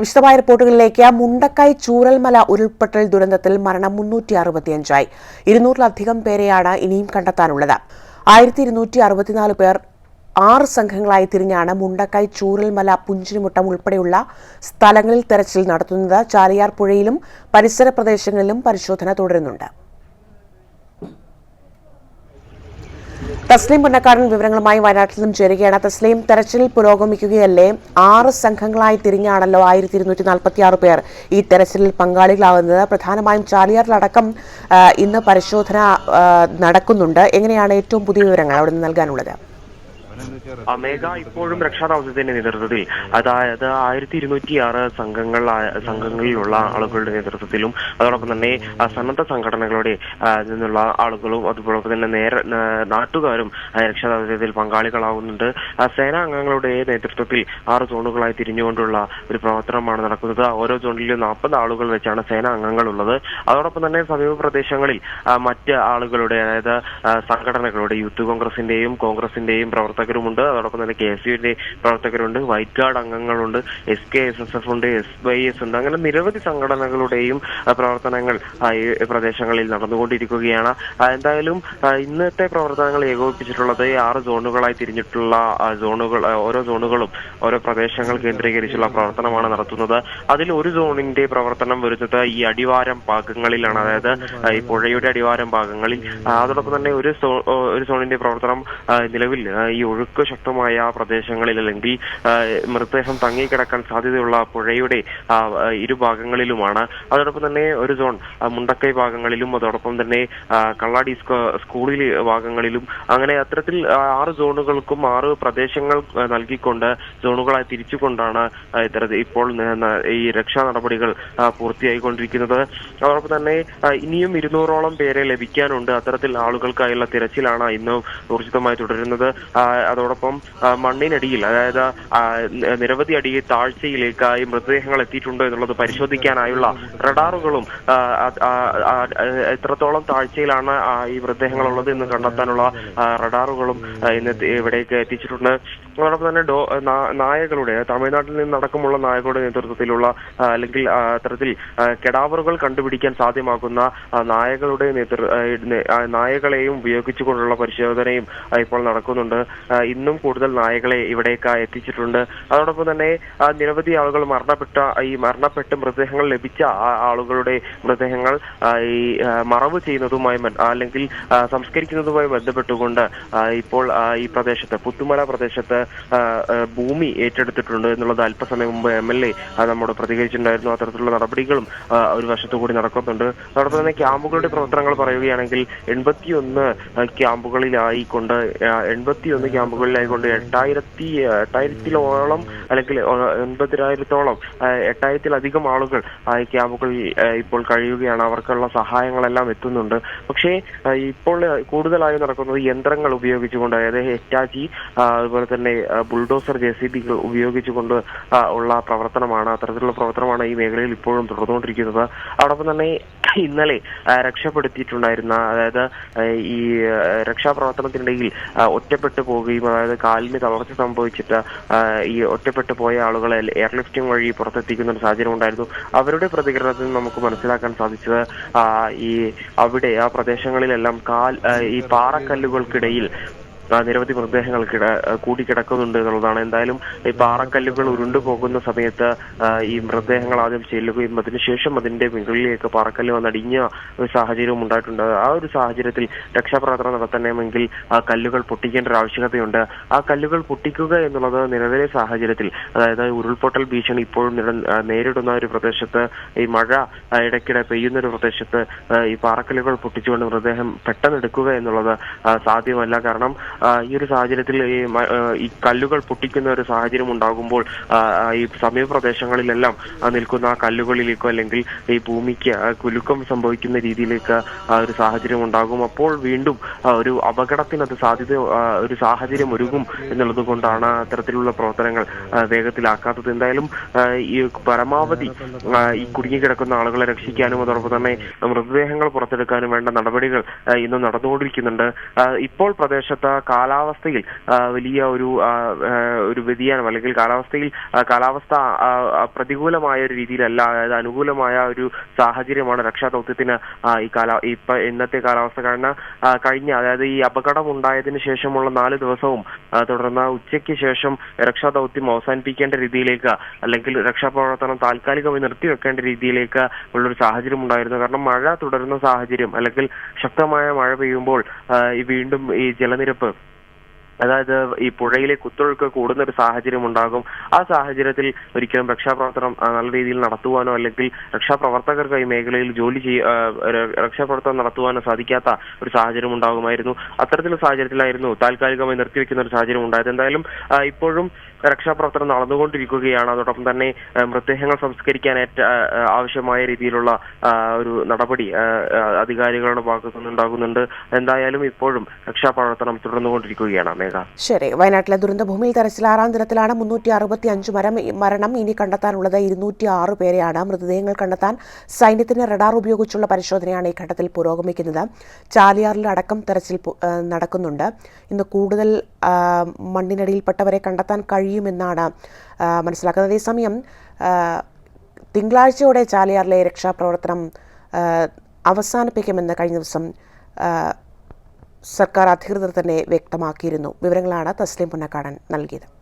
വിശദമായ റിപ്പോർട്ടുകളിലേക്ക് മുണ്ടക്കൈ ചൂരൽമല ഉരുൾപൊട്ടൽ ദുരന്തത്തിൽ മരണം മുന്നൂറ്റി അറുപത്തിയഞ്ചായി ഇരുന്നൂറിലധികം പേരെയാണ് ഇനിയും കണ്ടെത്താനുള്ളത്. ആയിരത്തി ഇരുന്നൂറ്റി അറുപത്തിനാല് പേർ ആറ് സംഘങ്ങളായി തിരിഞ്ഞാണ് മുണ്ടക്കൈ ചൂരൽമല പുഞ്ചിരിമുട്ടം ഉൾപ്പെടെയുള്ള സ്ഥലങ്ങളിൽ തെരച്ചിൽ നടത്തുന്നത്. ചാലിയാർ പുഴയിലും പരിസര പ്രദേശങ്ങളിലും പരിശോധന തുടരുന്നുണ്ട്. തസ്ലീം പുന്നക്കാടൻ വിവരങ്ങളുമായി വയനാട്ടിൽ നിന്നും ചേരുകയാണ്. തസ്ലീം തെരച്ചിൽ പുരോഗമിക്കുകയല്ലേ? ആറ് സംഘങ്ങളായി തിരിഞ്ഞാണല്ലോ ആയിരത്തി ഇരുന്നൂറ്റി നാൽപ്പത്തി ആറ് പേർ ഈ തെരച്ചിലിൽ പങ്കാളികളാവുന്നത്. പ്രധാനമായും ചാലിയാറിലടക്കം ഇന്ന് പരിശോധന നടക്കുന്നുണ്ട്. എങ്ങനെയാണ് ഏറ്റവും പുതിയ വിവരങ്ങൾ അവിടെ നിന്ന് നൽകാനുള്ളത്? അമേഗ ഇപ്പോഴും രക്ഷാദൌത്യത്തിന്റെ നേതൃത്വത്തിൽ അതായത് ആയിരത്തി ഇരുന്നൂറ്റി ആറ് സംഘങ്ങൾ സംഘങ്ങളിലുള്ള ആളുകളുടെ നേതൃത്വത്തിലും അതോടൊപ്പം തന്നെ സന്നദ്ധ സംഘടനകളുടെ നിന്നുള്ള ആളുകളും അതുപോലെ തന്നെ നേര നാട്ടുകാരും രക്ഷാദൌത്യത്തിൽ പങ്കാളികളാവുന്നുണ്ട് സേനാ അംഗങ്ങളുടെ നേതൃത്വത്തിൽ ആറ് സോണുകളായി തിരിഞ്ഞുകൊണ്ടുള്ള ഒരു പ്രവർത്തനമാണ് നടക്കുന്നത്. ഓരോ സോണിലും നാൽപ്പത് ആളുകൾ വെച്ചാണ് സേനാ അംഗങ്ങളുള്ളത്. അതോടൊപ്പം തന്നെ സമീപ പ്രദേശങ്ങളിൽ മറ്റ് ആളുകളുടെ അതായത് സംഘടനകളുടെ യൂത്ത് കോൺഗ്രസിന്റെയും കോൺഗ്രസിന്റെയും പ്രവർത്തകരുമുണ്ട്. അതോടൊപ്പം തന്നെ കെ എസ് യുവിന്റെ പ്രവർത്തകരുണ്ട്. White guard അംഗങ്ങളുണ്ട്. S K S S F ഉണ്ട് എസ് വൈ എസ് ഉണ്ട്. അങ്ങനെ നിരവധി സംഘടനകളുടെയും പ്രവർത്തനങ്ങൾ ഈ പ്രദേശങ്ങളിൽ നടന്നുകൊണ്ടിരിക്കുകയാണ്. എന്തായാലും ഇന്നത്തെ പ്രവർത്തനങ്ങൾ ഏകോപിപ്പിച്ചിട്ടുള്ളത് ആറ് സോണുകളായി തിരിഞ്ഞിട്ടുള്ള സോണുകൾ ഓരോ സോണുകളും ഓരോ പ്രദേശങ്ങൾ കേന്ദ്രീകരിച്ചുള്ള പ്രവർത്തനമാണ് നടത്തുന്നത്. അതിൽ ഒരു സോണിന്റെ പ്രവർത്തനം വരുന്നത് ഈ അടിവാരം ഭാഗങ്ങളിലാണ്. അതായത് ഈ പുഴയുടെ അടിവാരം ഭാഗങ്ങളിൽ. അതോടൊപ്പം തന്നെ ഒരു സോ ഒരു സോണിന്റെ പ്രവർത്തനം നിലവിൽ ഈ ഒഴുക്ക് ശക്തമായ പ്രദേശങ്ങളിൽ അല്ലെങ്കിൽ മൃതദേഹം തങ്ങിക്കിടക്കാൻ സാധ്യതയുള്ള പുഴയുടെ ഇരുഭാഗങ്ങളിലുമാണ് അതോടൊപ്പം തന്നെ ഒരു സോൺ മുണ്ടക്കൈ ഭാഗങ്ങളിലും അതോടൊപ്പം തന്നെ കള്ളാടി സ്ക- സ്കൂളിൽ ഭാഗങ്ങളിലും. അങ്ങനെ അത്തരത്തിൽ ആറ് സോണുകൾക്കും ആറ് പ്രദേശങ്ങൾ നൽകിക്കൊണ്ട് സോണുകളായി തിരിച്ചുകൊണ്ടാണ് ഇത്തരത്തിൽ ഇപ്പോൾ ഈ രക്ഷാ നടപടികൾ പൂർത്തിയായിക്കൊണ്ടിരിക്കുന്നത്. അതോടൊപ്പം തന്നെ ഇനിയും ഇരുന്നൂറോളം പേരെ ലഭിക്കാനുണ്ട്. അത്തരത്തിൽ ആളുകൾക്കായുള്ള തിരച്ചിലാണ് ഇന്നും ഊർജിതമായി തുടരുന്നത്. അതോടൊപ്പം മണ്ണിനടിയിൽ അതായത് നിരവധി അടി താഴ്ചയിലേക്കായി മൃതദേഹങ്ങൾ എത്തിയിട്ടുണ്ടോ എന്നുള്ളത് പരിശോധിക്കാനായുള്ള റഡാറുകളും എത്രത്തോളം താഴ്ചയിലാണ് ഈ മൃതദേഹങ്ങൾ ഉള്ളത് എന്ന് കണ്ടെത്താനുള്ള റഡാറുകളും ഇന്ന് ഇവിടേക്ക് എത്തിച്ചിട്ടുണ്ട്. അതോടൊപ്പം തന്നെ ഡോ നായകളുടെ തമിഴ്നാട്ടിൽ നിന്ന് അടക്കമുള്ള നായകളുടെ നേതൃത്വത്തിലുള്ള അല്ലെങ്കിൽ അത്തരത്തിൽ കെടാവറുകൾ കണ്ടുപിടിക്കാൻ സാധ്യമാക്കുന്ന നായകളുടെ നേതൃ നായകളെയും ഉപയോഗിച്ചുകൊണ്ടുള്ള പരിശോധനയും ഇപ്പോൾ നടക്കുന്നുണ്ട്. ഇന്നും കൂടുതൽ നായകളെ ഇവിടേക്ക് എത്തിച്ചിട്ടുണ്ട്. അതോടൊപ്പം തന്നെ നിരവധി ആളുകൾ മരണപ്പെട്ട ഈ മരണപ്പെട്ട് മൃതദേഹങ്ങൾ ലഭിച്ച ആളുകളുടെ മൃതദേഹങ്ങൾ ഈ മറവ് ചെയ്യുന്നതുമായി അല്ലെങ്കിൽ സംസ്കരിക്കുന്നതുമായി ബന്ധപ്പെട്ടുകൊണ്ട് ഇപ്പോൾ ഈ പ്രദേശത്ത് പുത്തുമല പ്രദേശത്ത് ഭൂമി ഏറ്റെടുത്തിട്ടുണ്ട് എന്നുള്ളത് അല്പസമയം മുമ്പ് എം എൽ എ നമ്മോട് പ്രതികരിച്ചിട്ടുണ്ടായിരുന്നു. അത്തരത്തിലുള്ള നടപടികളും ഒരു വശത്തു കൂടി നടക്കുന്നുണ്ട്. അതോടൊപ്പം തന്നെ ക്യാമ്പുകളുടെ പ്രവർത്തനങ്ങൾ പറയുകയാണെങ്കിൽ എൺപത്തിയൊന്ന് ക്യാമ്പുകളിലായിക്കൊണ്ട് എൺപത്തിയൊന്ന് ക്യാമ്പുകളിലായിക്കൊണ്ട് എട്ടായിരത്തി എട്ടായിരത്തിലോളം അല്ലെങ്കിൽ എൺപതിനായിരത്തോളം എട്ടായിരത്തിലധികം ആളുകൾ ക്യാമ്പുകളിൽ ഇപ്പോൾ കഴിയുകയാണ്. അവർക്കുള്ള സഹായങ്ങളെല്ലാം എത്തുന്നുണ്ട്. പക്ഷേ ഇപ്പോൾ കൂടുതലായി നടക്കുന്നത് യന്ത്രങ്ങൾ ഉപയോഗിച്ചുകൊണ്ട് അതായത് ഹെറ്റാജി അതുപോലെ തന്നെ ബുൾഡോസർ ജെ സി ബികൾ ഉപയോഗിച്ചുകൊണ്ട് ഉള്ള പ്രവർത്തനമാണ് അത്തരത്തിലുള്ള പ്രവർത്തനമാണ് ഈ മേഖലയിൽ ഇപ്പോഴും തുടർന്നുകൊണ്ടിരിക്കുന്നത്. അതോടൊപ്പം തന്നെ ഇന്നലെ രക്ഷപ്പെടുത്തിയിട്ടുണ്ടായിരുന്ന അതായത് ഈ രക്ഷാപ്രവർത്തനത്തിനിടയിൽ ഒറ്റപ്പെട്ടു ഒറ്റപ്പെട്ടു പോവുകയും അതായത് കാലിന് തളർച്ച സംഭവിച്ചിട്ട് ഈ ഒറ്റപ്പെട്ടു പോയ ആളുകളെ എയർലിഫ്റ്റിംഗ് വഴി പുറത്തെത്തിക്കുന്ന ഒരു സാഹചര്യം ഉണ്ടായിരുന്നു. അവരുടെ പ്രതികരണത്തിൽ നമുക്ക് മനസ്സിലാക്കാൻ സാധിച്ചത് ഈ അവിടെ ആ പ്രദേശങ്ങളിലെല്ലാം കാൽ ഈ പാറക്കല്ലുകൾക്കിടയിൽ നിരവധി മൃതദേഹങ്ങൾ കിട കൂട്ടിക്കിടക്കുന്നുണ്ട് എന്നുള്ളതാണ്. എന്തായാലും ഈ പാറക്കല്ലുകൾ ഉരുണ്ടു പോകുന്ന സമയത്ത് ഈ മൃതദേഹങ്ങൾ ആദ്യം ചെല്ലുകയും അതിനുശേഷം അതിന്റെ മുകളിലേക്ക് പാറക്കല്ല് വന്നടിഞ്ഞ ഒരു സാഹചര്യവും ഉണ്ടായിട്ടുണ്ട്. ആ ഒരു സാഹചര്യത്തിൽ രക്ഷാപ്രവർത്തനം നടത്തണമെങ്കിൽ ആ കല്ലുകൾ പൊട്ടിക്കേണ്ട ഒരു ആവശ്യകതയുണ്ട്. ആ കല്ലുകൾ പൊട്ടിക്കുക എന്നുള്ളത് നിലവിലെ സാഹചര്യത്തിൽ അതായത് ഉരുൾപൊട്ടൽ ഭീഷണി ഇപ്പോഴും നിര- നേരിടുന്ന ഒരു പ്രദേശത്ത് ഈ മഴ ഇടയ്ക്കിടെ പെയ്യുന്ന ഒരു പ്രദേശത്ത് ഈ പാറക്കല്ലുകൾ പൊട്ടിച്ചുകൊണ്ട് മൃതദേഹം പെട്ടെന്ന് എടുക്കുക എന്നുള്ളത് സാധ്യമല്ല. കാരണം ഈ ഒരു സാഹചര്യത്തിൽ ഈ ഈ കല്ലുകൾ പൊട്ടിക്കുന്ന ഒരു സാഹചര്യം ഉണ്ടാകുമ്പോൾ ഈ സമീപ പ്രദേശങ്ങളിലെല്ലാം നിൽക്കുന്ന ആ കല്ലുകളിലേക്കോ അല്ലെങ്കിൽ ഈ ഭൂമിക്ക് കുലുക്കം സംഭവിക്കുന്ന രീതിയിലേക്ക് ഒരു സാഹചര്യം ഉണ്ടാകും. അപ്പോൾ വീണ്ടും ഒരു അപകടത്തിന് അത് സാധ്യത ഒരു സാഹചര്യം ഒരുങ്ങും എന്നുള്ളത് കൊണ്ടാണ് അത്തരത്തിലുള്ള പ്രവർത്തനങ്ങൾ വേഗത്തിലാക്കാത്തത്. എന്തായാലും ഈ പരമാവധി ഈ കുടുങ്ങിക്കിടക്കുന്ന ആളുകളെ രക്ഷിക്കാനും അതോടൊപ്പം തന്നെ മൃതദേഹങ്ങൾ പുറത്തെടുക്കാനും വേണ്ട നടപടികൾ ഇന്ന് നടന്നുകൊണ്ടിരിക്കുന്നുണ്ട്. ഇപ്പോൾ പ്രദേശത്ത് കാലാവസ്ഥയിൽ വലിയ ഒരു ഒരു വ്യതിയാനം അല്ലെങ്കിൽ കാലാവസ്ഥയിൽ കാലാവസ്ഥ പ്രതികൂലമായ ഒരു രീതിയിലല്ല അതായത് അനുകൂലമായ ഒരു സാഹചര്യമാണ് രക്ഷാദൗത്യത്തിന് ഈ കാല ഇപ്പൊ ഇന്നത്തെ കാലാവസ്ഥ. കാരണം കഴിഞ്ഞ അതായത് ഈ അപകടം ഉണ്ടായതിന് ശേഷമുള്ള നാല് ദിവസവും തുടർന്ന് ഉച്ചയ്ക്ക് ശേഷം രക്ഷാദൗത്യം അവസാനിപ്പിക്കേണ്ട രീതിയിലേക്ക് അല്ലെങ്കിൽ രക്ഷാപ്രവർത്തനം താൽക്കാലികമായി നിർത്തിവെക്കേണ്ട രീതിയിലേക്ക് ഉള്ളൊരു സാഹചര്യം ഉണ്ടായിരുന്നു കാരണം മഴ തുടരുന്ന സാഹചര്യം അല്ലെങ്കിൽ ശക്തമായ മഴ പെയ്യുമ്പോൾ വീണ്ടും ഈ ജലനിരപ്പ് അതായത് ഈ പുഴയിലെ കുത്തൊഴുക്ക് കൂടുന്ന ഒരു സാഹചര്യം ഉണ്ടാകും. ആ സാഹചര്യത്തിൽ ഒരിക്കലും രക്ഷാപ്രവർത്തനം നല്ല രീതിയിൽ നടത്തുവാനോ അല്ലെങ്കിൽ രക്ഷാപ്രവർത്തകർക്ക് ഈ മേഖലയിൽ ജോലി ചെയ്യ രക്ഷാപ്രവർത്തനം നടത്തുവാനോ സാധിക്കാത്ത ഒരു സാഹചര്യം ഉണ്ടാകുമായിരുന്നു. അത്തരത്തിലുള്ള സാഹചര്യത്തിലായിരുന്നു താൽക്കാലികമായി നിർത്തിവെക്കുന്ന ഒരു സാഹചര്യം ഉണ്ടായത്. എന്തായാലും ഇപ്പോഴും രക്ഷാപ്രവർത്തനം നടന്നുകൊണ്ടിരിക്കുകയാണ്. അതോടൊപ്പം തന്നെ മൃതദേഹങ്ങൾ സംസ്കരിക്കാൻ ആവശ്യമായ രീതിയിലുള്ള ഒരു നടപടി അധികാരികളുടെ ഭാഗത്തു നിന്നുണ്ടാകുന്നുണ്ട്. എന്തായാലും ഇപ്പോഴും രക്ഷാപ്രവർത്തനം തുടർന്നുകൊണ്ടിരിക്കുകയാണ് മേഘ. ശരി. വയനാട്ടിലെ ദുരന്തഭൂമിയിൽ തെരച്ചിൽ ആറാം ദിനത്തിലാണ് മുന്നൂറ്റി അറുപത്തി അഞ്ച് മരം മരണം ഇനി കണ്ടെത്താനുള്ളത്. ഇരുന്നൂറ്റി ആറ് പേരെയാണ് മൃതദേഹങ്ങൾ കണ്ടെത്താൻ സൈന്യത്തിന് റഡാർ ഉപയോഗിച്ചുള്ള പരിശോധനയാണ് ഈ ഘട്ടത്തിൽ പുരോഗമിക്കുന്നത്. ചാലിയാറിൽ അടക്കം തെരച്ചിൽ നടക്കുന്നുണ്ട്. ഇന്ന് കൂടുതൽ മണ്ണിനടിയിൽപ്പെട്ടവരെ കണ്ടെത്താൻ കഴിയുമെന്നാണ് മനസ്സിലാക്കുന്നത്. അതേസമയം തിങ്കളാഴ്ചയോടെ ചാലിയാറിലെ രക്ഷാപ്രവർത്തനം അവസാനിപ്പിക്കുമെന്ന് കഴിഞ്ഞ ദിവസം സർക്കാർ അധികൃതർ തന്നെ വ്യക്തമാക്കിയിരുന്നു. വിവരങ്ങളാണ് തസ്ലിം പുന്നക്കാടൻ നൽകിയത്.